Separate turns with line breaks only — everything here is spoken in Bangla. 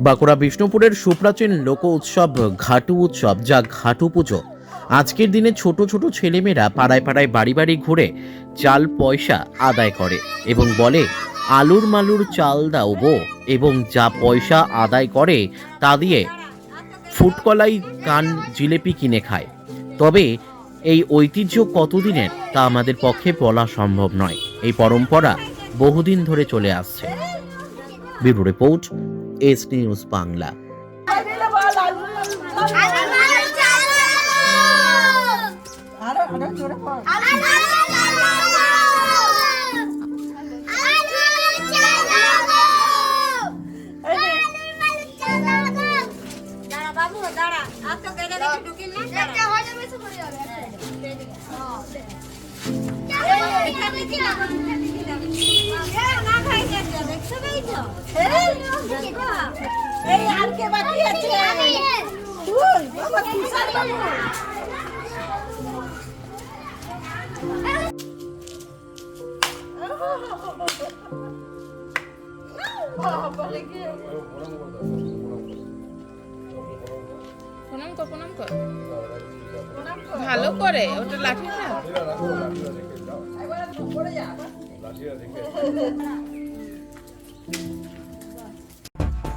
বাঁকুড়া বিষ্ণুপুরের সুপ্রাচীন লোক উৎসব ঘাটু উৎসব যা ঘাটু পুজো। আজকের দিনে ছোট ছোট ছেলেমেয়েরা পাড়ায় পাড়ায় বাড়ি বাড়ি ঘুরে চাল পয়সা আদায় করে এবং বলে, আলুর মালুর চাল দাও গো। এবং যা পয়সা আদায় করে তা দিয়ে ফুটকলাই, কান, জিলেপি কিনে খায়। তবে এই ঐতিহ্য কতদিনের তা আমাদের পক্ষে বলা সম্ভব নয়। এই পরম্পরা বহুদিন ধরে চলে আসছে bureau report S news Bangla
এই আর কে বাকি আছে তুই বাবা কিষান বাবু বাবা রে কি
প্রণাম কর প্রণাম কর ভালো করে ওটা লাঠি না